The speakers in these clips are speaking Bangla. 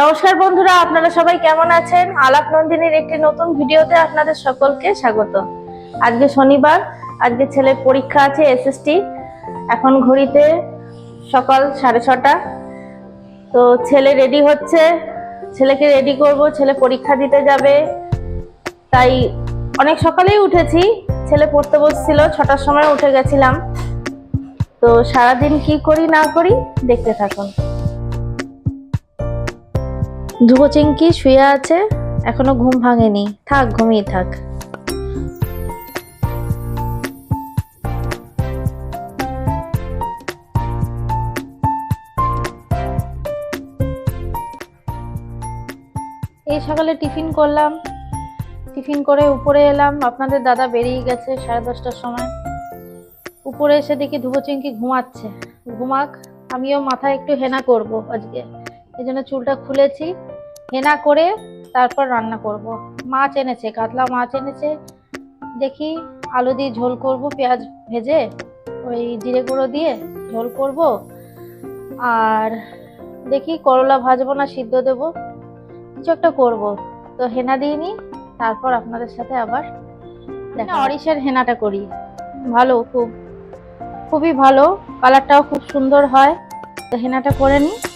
নমস্কার বন্ধুরা, আপনারা সবাই কেমন আছেন? আলাপ নন্দিনীর একটি নতুন ভিডিওতে আপনাদের সকলকে স্বাগত। আজকে শনিবার, আজকে ছেলের পরীক্ষা আছে এসএসটি। এখন ঘড়িতে সকাল সাড়ে ছটা। তো ছেলে রেডি হচ্ছে। ছেলেকে রেডি করব, ছেলে পরীক্ষা দিতে যাবে। তাই অনেক সকালেই উঠেছি। ছেলে পড়তে বসছিল, ছটার সময় উঠে গেছিলাম। তো সারাদিন কি করি না করি, দেখতে থাকুন। ধ্রুব চিঙ্কি শুয়ে আছে, এখনও ঘুম ভাঙেনি। থাক, ঘুমিয়ে থাক। এই সকালে টিফিন করলাম। টিফিন করে উপরে এলাম। আপনাদের দাদা বেরিয়ে গেছে সাড়ে দশটার সময়। উপরে এসে দেখি ধুবো ধুবোচিঙ্কি ঘুমাচ্ছে। ঘুমাক, আমিও মাথায় একটু হেনা করব আজকে। এই জন্য চুলটা খুলেছি। হেনা করে তারপর রান্না করব। মাছ এনেছে, কাতলা মাছ এনেছে। দেখি আলু দিয়ে ঝোল করব, পেঁয়াজ ভেজে ওই জিরে গুঁড়ো দিয়ে ঝোল করব। আর দেখি করলা ভাজবো না, সিদ্ধ দেব। কিছু একটা করব। তো হেনা দিয়ে নিই, তারপর আপনাদের সাথে আবার দেখা অরিশের হেনাটা করি। ভালো, খুব, খুবই ভালো। কালারটাও খুব সুন্দর হয়। তো হেনাটা করে নিই।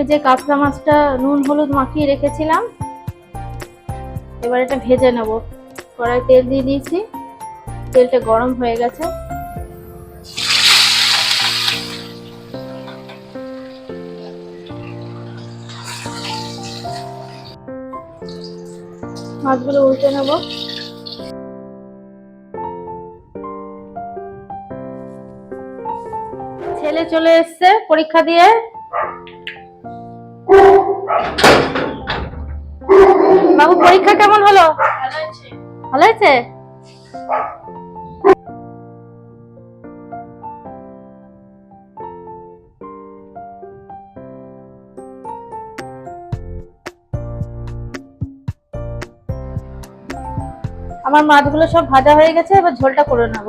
এই যে কাতলা মাছটা নুন, হলুদ মাখিয়ে রেখেছিলাম, এবার এটা ভেজে নেব। কড়াই তেল দিয়ে দিয়েছি, তেলটা গরম হয়ে গেছে। মাছগুলো উল্টে নেব। ছেলে চলে এসছে পরীক্ষা দিয়ে। বাবু, পরীক্ষা কেমন হলো? ভালো হয়েছে? আমার মাছগুলো সব ভাজা হয়ে গেছে, এবার ঝোলটা করে নেব।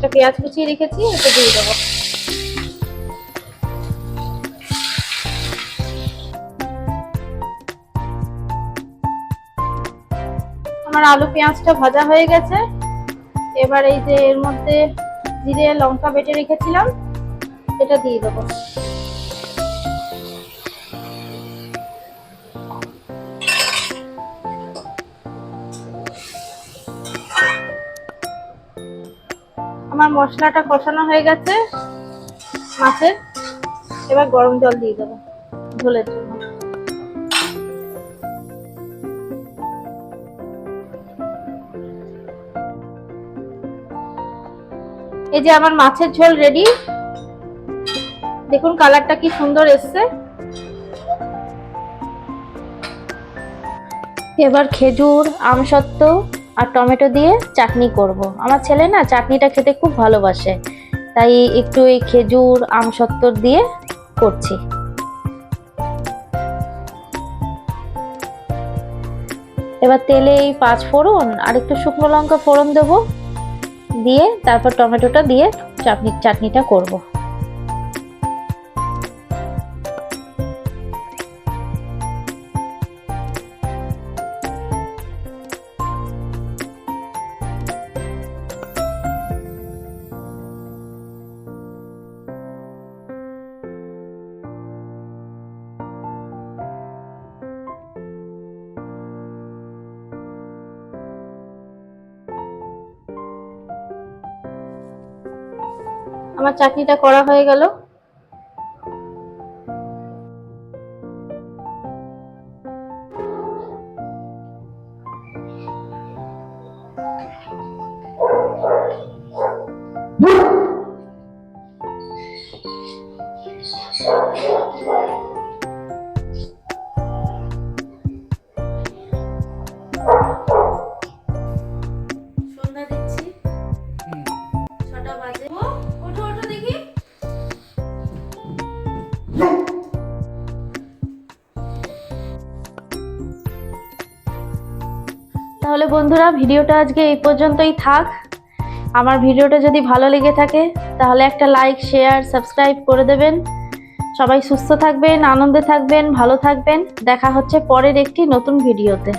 একটা পেঁয়াজ কুচিয়ে রেখেছি এটা দিয়ে দেবো। আমার আলু পেঁয়াজটা ভাজা হয়ে গেছে। এবার এই যে এর মধ্যে জিরে, লঙ্কা বেটে রেখেছিলাম, এটা দিয়ে দেবো। আমার মশলাটা কষানো হয়ে গেছে মাছের। এবার গরম জল দিয়ে দেবো ঝোলের জন্য। এই যে আমার মাছের ঝোল রেডি দেখুন কালারটা কি সুন্দর এসছে। এবার খেজুর, আমসত্ত্ব আর টমেটো দিয়ে চাটনি করব। আমার ছেলে না চাটনিটা খেতে খুব ভালোবাসে, তাই একটু এই খেজুর আমসত্ত্বর দিয়ে করছি এবার তেলে এই পাঁচ ফোড়ন আর একটু শুকনো লঙ্কা ফোড়ন দেবো, দিয়ে তারপর টমেটোটা দিয়ে চাটনি, চাটনিটা করব। আমার চাটনিটা করা হয়ে গেল। তাহলে বন্ধুরা ভিডিওটা আজকে এই পর্যন্তই থাক। আমার ভিডিওটা যদি ভালো লেগে থাকে, তাহলে একটা লাইক শেয়ার সাবস্ক্রাইব করে দেবেন। সবাই সুস্থ থাকবেন, আনন্দে থাকবেন, ভালো থাকবেন। দেখা হচ্ছে পরের একটি নতুন ভিডিওতে।